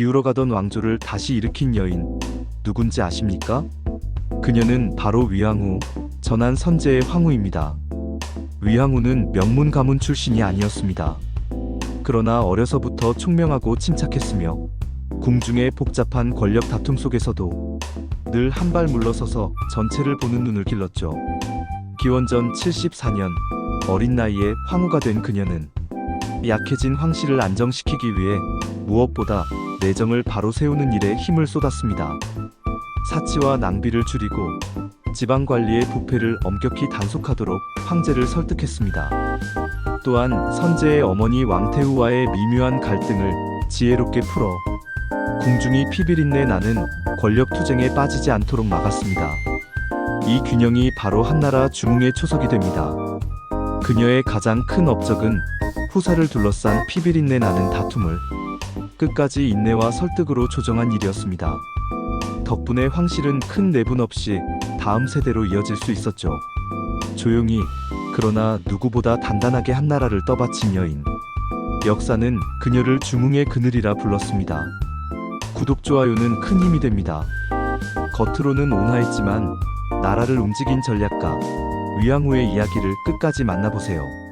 기울어 가던 왕조를 다시 일으킨 여인 누군지 아십니까? 그녀는 바로 위항후 전한 선제의 황후입니다. 위항후는 명문 가문 출신이 아니었습니다. 그러나 어려서부터 총명하고 침착했으며 궁중의 복잡한 권력 다툼 속에서도 늘 한 발 물러서서 전체를 보는 눈을 길렀죠. 기원전 74년 어린 나이에 황후가 된 그녀는 약해진 황실을 안정시키기 위해 무엇보다 내정을 바로 세우는 일에 힘을 쏟았습니다. 사치와 낭비를 줄이고 지방 관리의 부패를 엄격히 단속하도록 황제를 설득했습니다. 또한 선제의 어머니 왕태후와의 미묘한 갈등을 지혜롭게 풀어 궁중이 피비린내 나는 권력 투쟁에 빠지지 않도록 막았습니다. 이 균형이 바로 한나라 중흥의 초석이 됩니다. 그녀의 가장 큰 업적은 후사를 둘러싼 피비린내 나는 다툼을 끝까지 인내와 설득으로 조정한 일이었습니다. 덕분에 황실은 큰 내분 없이 다음 세대로 이어질 수 있었죠. 조용히 그러나 누구보다 단단하게 한나라를 떠받친 여인. 역사는 그녀를 중흥의 그늘이라 불렀습니다. 구독 좋아요는 큰 힘이 됩니다. 겉으로는 온화했지만 나라를 움직인 전략가 위양후의 이야기를 끝까지 만나보세요.